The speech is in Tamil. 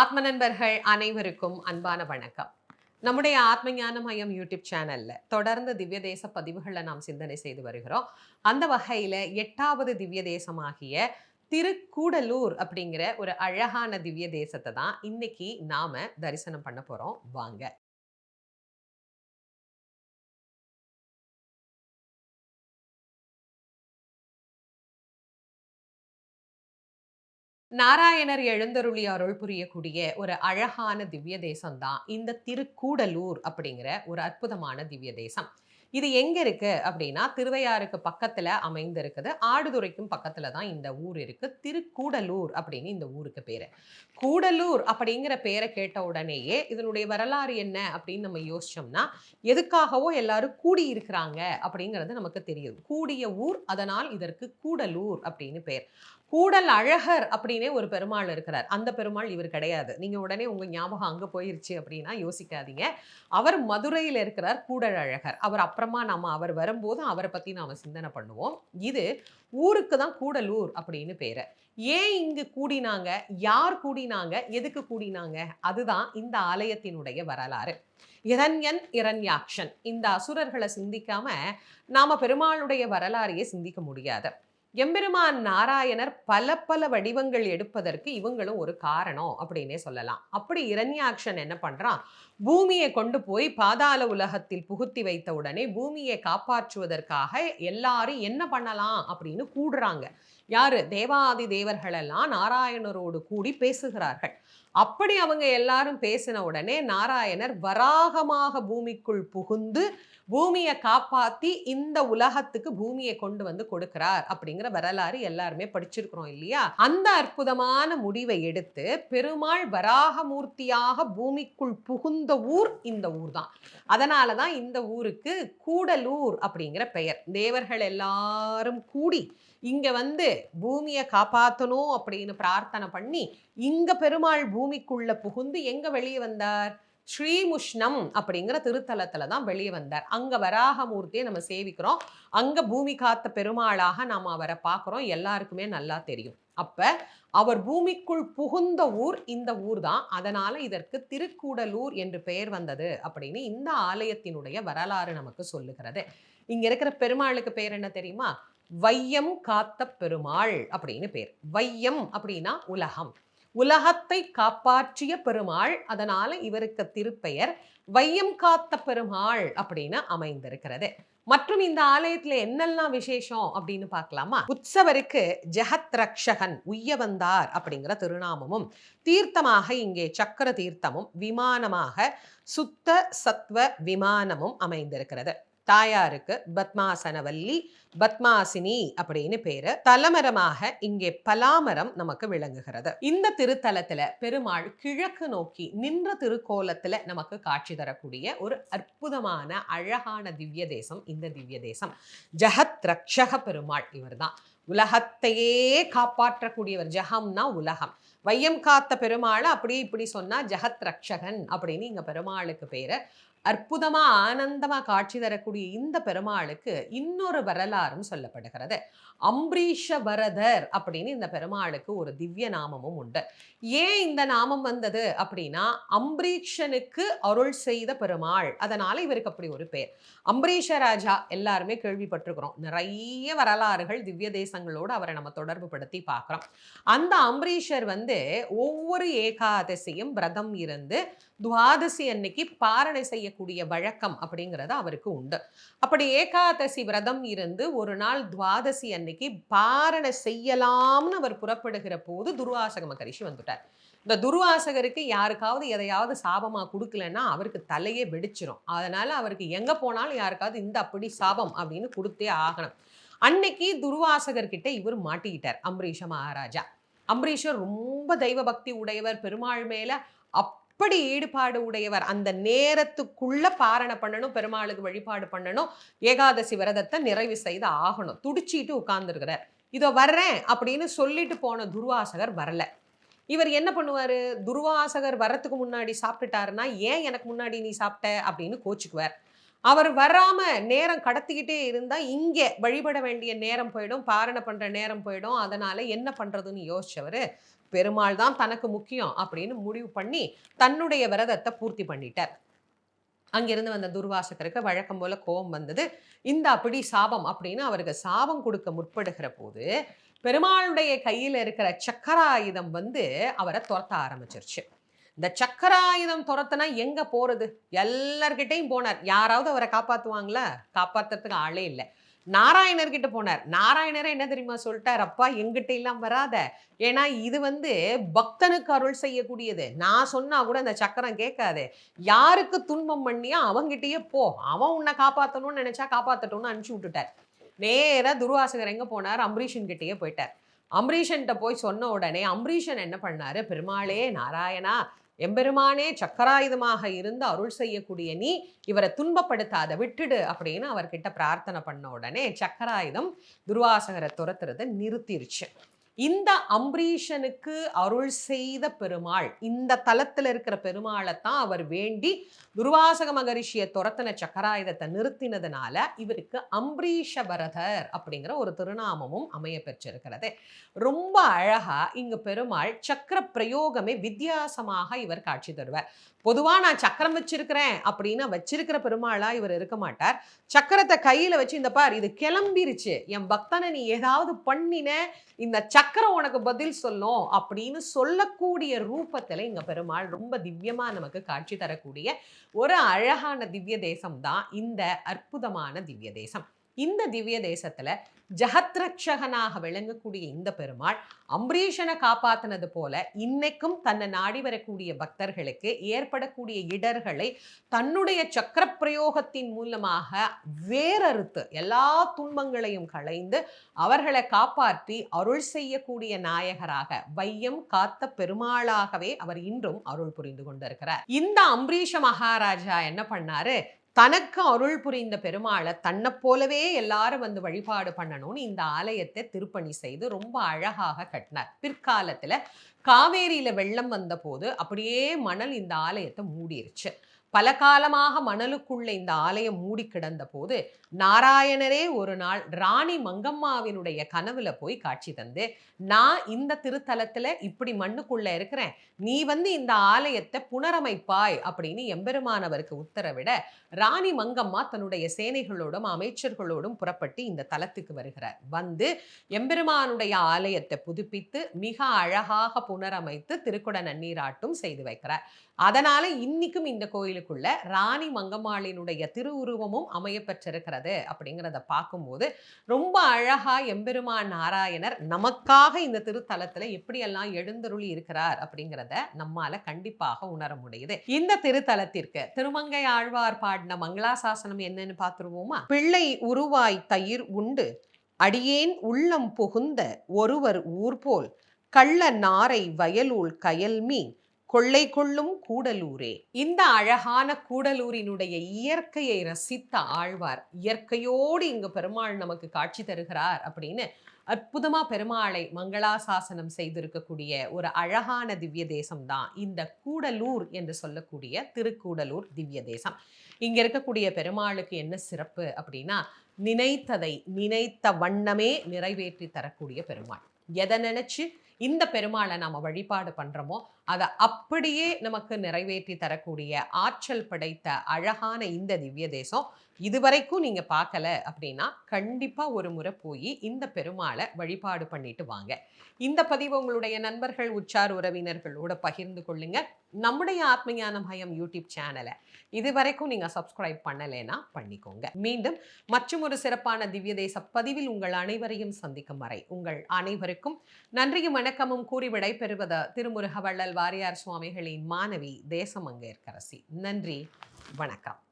ஆத்ம நண்பர்கள் அனைவருக்கும் அன்பான வணக்கம். நம்முடைய ஆத்ம ஞான மையம் யூடியூப் சேனல்ல தொடர்ந்து திவ்ய தேச பதிவுகளை நாம் சிந்தனை செய்து வருகிறோம். அந்த வகையில எட்டாவது திவ்ய தேசமாகிய திருக்கூடலூர் அப்படிங்கிற ஒரு அழகான திவ்ய தேசத்தை தான் இன்னைக்கு நாம தரிசனம் பண்ண போறோம். வாங்க. நாராயணர் எழுந்தருளி அருள் புரியக்கூடிய ஒரு அழகான திவ்ய தேசம்தான் இந்த திருக்கூடலூர் அப்படிங்கிற ஒரு அற்புதமான திவ்ய தேசம். இது எங்க இருக்கு அப்படின்னா திருவையாறுக்கு பக்கத்துல அமைந்திருக்குது. ஆடுதுறைக்கும் பக்கத்துல தான் இந்த ஊர் இருக்கு. திருக்கூடலூர் அப்படின்னு இந்த ஊருக்கு பேரு. கூடலூர் அப்படிங்கிற பேரை கேட்ட உடனேயே இதனுடைய வரலாறு என்ன அப்படின்னு நம்ம யோசிச்சோம்னா எதுக்காகவோ எல்லாரும் கூடி இருக்கிறாங்க அப்படிங்கிறது நமக்கு தெரியும். கூடிய ஊர் அதனால் இதற்கு கூடலூர் அப்படின்னு பேர். கூடல் அழகர் அப்படின்னே ஒரு பெருமாள் இருக்கிறார். அந்த பெருமாள் இவர் கிடையாது. நீங்கள் உடனே உங்கள் ஞாபகம் அங்கே போயிருச்சு அப்படின்னா யோசிக்காதீங்க. அவர் மதுரையில் இருக்கிறார் கூடல் அழகர். அவர் அப்புறமா நம்ம அவர் வரும்போது அவரை பத்தி நாம சிந்தனை பண்ணுவோம். இது ஊருக்கு தான் கூடலூர் அப்படின்னு பேரு. ஏன் இங்கு கூடினாங்க? யார் கூடினாங்க? எதுக்கு கூடினாங்க? அதுதான் இந்த ஆலயத்தினுடைய வரலாறு. இரண்யன் இரண்யாக்ஷன். இந்த அசுரர்களை சிந்திக்காம நாம பெருமாளுடைய வரலாறையே சிந்திக்க முடியாது. எம்பெருமான் நாராயணர் பல பல வடிவங்கள் எடுப்பதற்கு இவங்களும் ஒரு காரணம் அப்படின்னே சொல்லலாம். அப்படி இரண்யாக்ஷன் என்ன பண்றான்? பூமியை கொண்டு போய் பாதாள உலகத்தில் புகுத்தி வைத்த உடனே பூமியை காப்பாற்றுவதற்காக எல்லாரும் என்ன பண்ணலாம் அப்படின்னு கூடுறாங்க. யாரு? தேவாதி தேவர்கள் எல்லாம் நாராயணரோடு கூடி பேசுகிறார்கள். அப்படி அவங்க எல்லாரும் பேசின உடனே நாராயணர் வராகமாக பூமிக்குள் புகுந்து பூமியை காப்பாற்றி இந்த உலகத்துக்கு பூமியை கொண்டு வந்து கொடுக்கிறார் அப்படிங்கிற வரலாறு எல்லாருமே படிச்சிருக்கிறோம் இல்லையா? அந்த அற்புதமான முடிவை எடுத்து பெருமாள் வராகமூர்த்தியாக பூமிக்குள் புகுந்த ஊர் இந்த ஊர் தான். அதனால தான் இந்த ஊருக்கு கூடலூர் அப்படிங்கிற பெயர். தேவர்கள் எல்லாரும் கூடி இங்கே வந்து பூமியை காப்பாற்றணும் அப்படின்னு பிரார்த்தனை பண்ணி இங்கே பெருமாள் பூமிக்குள்ள புகுந்து எங்க வெளியே வந்தார்? ஸ்ரீமுஷ்ணம் அப்படிங்கிற திருத்தலத்துல தான் வெளியே வந்தார். அங்க வராகமூர்த்தியை நம்ம சேவிக்கிறோம். அங்க பூமி காத்த பெருமாளாக நாம அவரை பார்க்குறோம். எல்லாருக்குமே நல்லா தெரியும். அப்ப அவர் பூமிக்குள் புகுந்த ஊர் இந்த ஊர் தான். அதனால இதற்கு திருக்கூடலூர் என்று பெயர் வந்தது அப்படின்னு இந்த ஆலயத்தினுடைய வரலாறு நமக்கு சொல்லுகிறது. இங்க இருக்கிற பெருமாளுக்கு பேர் என்ன தெரியுமா? வையம் காத்த பெருமாள் அப்படின்னு பேர். வையம் அப்படின்னா உலகம். உலகத்தை காப்பாற்றிய பெருமாள் அதனால இவருக்கு திருப்பெயர் வையம் காத்த பெருமாள் அப்படின்னு அமைந்திருக்கிறது. மற்றும் இந்த ஆலயத்துல என்னெல்லாம் விசேஷம் அப்படின்னு பார்க்கலாமா? உற்சவருக்கு ஜெகத் ரக்ஷகன் உய்ய வந்தார் அப்படிங்கிற திருநாமமும் தீர்த்தமாக இங்கே சக்கர தீர்த்தமும் விமானமாக சுத்த சத்வ விமானமும் அமைந்திருக்கிறது. தாயாருக்கு பத்மாசனவல்லி பத்மாசினி அப்படின்னு பேரு. தலமரமாக இங்கே பலாமரம் நமக்கு விளங்குகிறது. இந்த திருத்தலத்துல பெருமாள் கிழக்கு நோக்கி நின்ற திருக்கோலத்துல நமக்கு காட்சி தரக்கூடிய ஒரு அற்புதமான அழகான திவ்ய தேசம் இந்த திவ்ய தேசம். ஜெகத் ரக்ஷக பெருமாள் இவர்தான். உலகத்தையே காப்பாற்றக்கூடியவர் ஜஹம்னா உலகம். வையம் காத்த பெருமாளை அப்படி இப்படி சொன்னா ஜெகத் ரக்ஷகன் அப்படின்னு இங்க பெருமாளுக்கு பேரு. அற்புதமா ஆனந்தமா காட்சி தரக்கூடிய இந்த பெருமாளுக்கு இன்னொரு வரலாறும் சொல்லப்படுகிறது. அம்பரீஷ வரதர் அப்படின்னு இந்த பெருமாளுக்கு ஒரு திவ்ய நாமமும் உண்டு. ஏன் இந்த நாமம் வந்தது அப்படின்னா அம்பரீஷனுக்கு அருள் செய்த பெருமாள். அதனால இவருக்கு அப்படி ஒரு பேர். அம்பரீஷ ராஜா எல்லாருமே கேள்விப்பட்டிருக்கிறோம். நிறைய வரலாறுகள் திவ்ய தேசங்களோடு அவரை நம்ம தொடர்பு படுத்தி பார்க்குறோம். அந்த அம்பரீஷர் வந்து ஒவ்வொரு ஏகாதசியும் விரதம் இருந்து துவாதசி அன்னைக்கு பாரணை செய்யக்கூடிய வழக்கம் அப்படிங்கிறது அவருக்கு உண்டு. அப்படி ஏகாதசி விரதம் இருந்து ஒரு நாள் துவாதசி அன்னைக்கு பாரணை செய்யலாம்னு அவர் புறப்படுகிற போது துர்வாசக மகரிஷி வந்துட்டார். இந்த துர்வாசகருக்கு யாருக்காவது எதையாவது சாபமாக கொடுக்கலன்னா அவருக்கு தலையே வெடிச்சிரும். அதனால் அவருக்கு எங்கே போனாலும் யாருக்காவது இந்த அப்படி சாபம் அப்படின்னு கொடுத்தே ஆகணும். அன்னைக்கு துர்வாசகர்கிட்ட இவர் மாட்டிக்கிட்டார் அம்பரீஷ மகாராஜா. அம்பரீஷர் ரொம்ப தெய்வ பக்தி உடையவர். பெருமாள் மேலே அப் அப்படி ஈடுபாடு உடையவர்? அந்த நேரத்துக்குள்ள பாரணை பண்ணணும் பெருமாளுக்கு வழிபாடு பண்ணணும் ஏகாதசி விரதத்தை நிறைவு செய்து ஆகணும். துடிச்சிட்டு உட்கார்ந்துருக்கிறார். இதோ வர்றேன் அப்படின்னு சொல்லிட்டு போன துர்வாசகர் வரல. இவர் என்ன பண்ணுவாரு? துர்வாசகர் வரத்துக்கு முன்னாடி சாப்பிட்டுட்டாருன்னா ஏன் எனக்கு முன்னாடி நீ சாப்பிட்ட? அப்படின்னு கோச்சுக்குவார். அவர் வராம நேரம் கடத்திக்கிட்டே இருந்தா இங்கே வழிபட வேண்டிய நேரம் போயிடும் பாரணை பண்ற நேரம் போயிடும். அதனால என்ன பண்றதுன்னு யோசிச்சவர் பெருமாள் தான் தனக்கு முக்கியம் அப்படின்னு முடிவு பண்ணி தன்னுடைய விரதத்தை பூர்த்தி பண்ணிட்டார். அங்கிருந்து வந்த துர்வாசகருக்கு வழக்கம் போல கோபம் வந்தது. இந்த அப்படி சாபம் அப்படின்னு அவருக்கு சாபம் கொடுக்க முற்படுகிற போது பெருமாளுடைய கையில் இருக்கிற சக்கராயுதம் வந்து அவரை துரத்த ஆரம்பிச்சிருச்சு. இந்த சக்கராயுதம் துரத்துனா எங்க போறது? எல்லார்கிட்டையும் போனார். யாராவது அவரை காப்பாத்துவாங்களா? காப்பாத்துறதுக்கு ஆளே இல்லை. நாராயணர்கிட்ட போனார். நாராயணரை என்ன தெரியுமா சொல்லிட்டார்? அப்பா எங்கிட்ட எல்லாம் வராத. ஏன்னா இது வந்து பக்தனுக்கு அருள் செய்யக்கூடியது. நான் சொன்னா கூட அந்த சக்கரம் கேட்காது. யாருக்கு துன்பம் பண்ணியா அவங்கிட்டயே போ. அவன் உன்னை காப்பாற்றணும்னு நினைச்சா காப்பாற்றட்டும்னு அனுப்பிச்சு விட்டுட்டார். நேராக துர்வாசகர் எங்கே போனார்? அம்பரீஷன் கிட்டேயே போயிட்டார். அம்பரீஷன்கிட்ட போய் சொன்ன உடனே அம்பரீஷன் என்ன பண்ணாரு? பெருமாளே நாராயணா எம்பெருமானே சக்கராயுதமாக இருந்து அருள் செய்யக்கூடிய நீ இவரை துன்பப்படுத்தாத விட்டுடு அப்படின்னு அவர்கிட்ட பிரார்த்தனை பண்ண உடனே சக்கராயுதம் துர்வாசகரை துரத்துறதை நிறுத்திருச்சு. இந்த அம்பரீஷனுக்கு அருள் செய்த பெருமாள் இந்த தலத்தில் இருக்கிற பெருமாளை தான் அவர் வேண்டி துர்வாசக மகரிஷியை துரத்தின சக்கராயுதத்தை நிறுத்தினதுனால இவருக்கு அம்பரீஷ பரதர் அப்படிங்கிற ஒரு திருநாமமும் அமைய பெற்றிருக்கிறது. ரொம்ப அழகா இங்கு பெருமாள் சக்கர பிரயோகமே வித்தியாசமாக இவர் காட்சி தருவார். பொதுவாக நான் சக்கரம் வச்சிருக்கிறேன் அப்படின்னு வச்சிருக்கிற பெருமாளா இவர் இருக்க மாட்டார். சக்கரத்தை கையில் வச்சு இந்த பார் இது கிளம்பிருச்சு. என் பக்தனை நீ ஏதாவது பண்ணின இந்த சக்கரம் உனக்கு பதில் சொல்லும் அப்படின்னு சொல்லக்கூடிய ரூபத்துல இங்க பெருமாள் ரொம்ப திவ்யமா நமக்கு காட்சி தரக்கூடிய ஒரு அழகான திவ்ய தேசம் தான் இந்த அற்புதமான திவ்ய தேசம். இந்த திவ்ய தேசத்தில் ஜகத்ரட்சகனாக விளங்கக்கூடிய இந்த பெருமாள் அம்பரீஷனை காப்பாத்தினது போல இன்னைக்கும் தன்னை நாடி வரக்கூடிய பக்தர்களுக்கு ஏற்படக்கூடிய இடர்களை தன்னுடைய சக்கர பிரயோகத்தின் மூலமாக வேறறுத்து எல்லா துன்பங்களையும் களைந்து அவர்களை காப்பாற்றி அருள் செய்யக்கூடிய நாயகராக வையம் காத்த பெருமாளாகவே அவர் இன்றும் அருள் புரிந்து கொண்டிருக்கிறார். இந்த அம்பரீஷ மகாராஜா என்ன பண்ணாரு? தனக்கு அருள் புரிந்த பெருமாளை தன்னை போலவே எல்லாரும் வந்து வழிபாடு பண்ணணும்னு இந்த ஆலயத்தை திருப்பணி செய்து ரொம்ப அழகாக கட்டினார். பிற்காலத்துல காவேரியில வெள்ளம் வந்த போது அப்படியே மணல் இந்த ஆலயத்தை மூடிருச்சு. பல காலமாக மணலுக்குள்ள இந்த ஆலயம் மூடி கிடந்த போது நாராயணரே ஒரு நாள் ராணி மங்கம்மாவினுடைய கனவுல போய் காட்சி தந்து நான் இந்த திருத்தலத்துல இப்படி மண்ணுக்குள்ள இருக்கிறேன். நீ வந்து இந்த ஆலயத்தை புனரமைப்பாய் அப்படின்னு எம்பெருமானவருக்கு உத்தரவிட ராணி மங்கம்மா தன்னுடைய சேனைகளோடும் அமைச்சர்களோடும் புறப்பட்டு இந்த தலத்துக்கு வருகிறார். வந்து எம்பெருமானுடைய ஆலயத்தை புதுப்பித்து மிக அழகாக புனரமைத்து திருக்குட நன்னீராட்டும் செய்து வைக்கிறார். அதனால இன்னைக்கும் இந்த கோயிலுக்குள்ள ராணி மங்கம்மாளினுடைய திருவுருவமும் அமையப்பெற்றிருக்கிறது அப்படிங்கிறத பார்க்கும்போது ரொம்ப அழகா எம்பெருமான் நாராயணர் நமக்காக இந்த திருத்தலத்துல எப்படியெல்லாம் எழுந்தருளி இருக்கிறார் அப்படிங்கிறத நம்மால கண்டிப்பாக உணர முடியுது. இந்த திருத்தலத்திற்கு திருமங்கை ஆழ்வார் பாடின மங்களாசாசனம் என்னன்னு பார்த்துருவோமா? பிள்ளை உருவாய் தயிர் உண்டு அடியேன் உள்ளம் புகுந்த ஒருவர் ஊர் போல் கள்ள நாரை வயலூள் கயல் மீன் கொள்ளை கொள்ளும் கூடலூரே. இந்த அழகான கூடலூரினுடைய இயற்கையை ரசித்த ஆழ்வார் இயற்கையோடு இங்கு பெருமாள் நமக்கு காட்சி தருகிறார் அப்படின்னு அற்புதமா பெருமாளை மங்களாசாசனம் செய்திருக்கக்கூடிய ஒரு அழகான திவ்ய தேசம் தான் இந்த கூடலூர் என்று சொல்லக்கூடிய திருக்கூடலூர் திவ்ய தேசம். இங்க இருக்கக்கூடிய பெருமாளுக்கு என்ன சிறப்பு அப்படின்னா நினைத்ததை நினைத்த வண்ணமே நிறைவேற்றி தரக்கூடிய பெருமாள். எதை நினைச்சு இந்த பெருமாளை நாம வழிபாடு பண்றோமோ அதை அப்படியே நமக்கு நிறைவேற்றி தரக்கூடிய ஆற்றல் படைத்த அழகான இந்த திவ்ய தேசம் இதுவரைக்கும் நீங்க பார்க்கல அப்படின்னா கண்டிப்பாக ஒரு முறை போய் இந்த பெருமாளை வழிபாடு பண்ணிட்டு வாங்க. இந்த பதிவு உங்களுடைய நண்பர்கள் உச்சார் உறவினர்களோட பகிர்ந்து கொள்ளுங்க. நம்முடைய ஆத்மஞான பயம் யூடியூப் சேனலை இதுவரைக்கும் நீங்க சப்ஸ்கிரைப் பண்ணலைன்னா பண்ணிக்கோங்க. மீண்டும் மற்றும் ஒரு சிறப்பான திவ்ய தேச பதிவில் உங்கள் அனைவரையும் சந்திக்கும் வரை உங்கள் அனைவருக்கும் நன்றியும் வணக்கமும் கூறி விடைபெறுவது திருமுருக வள்ளல் வாரியார் சுவாமிகளின் மாணவி தேசமங்கேற்கரசி நன்றி. வணக்கம்.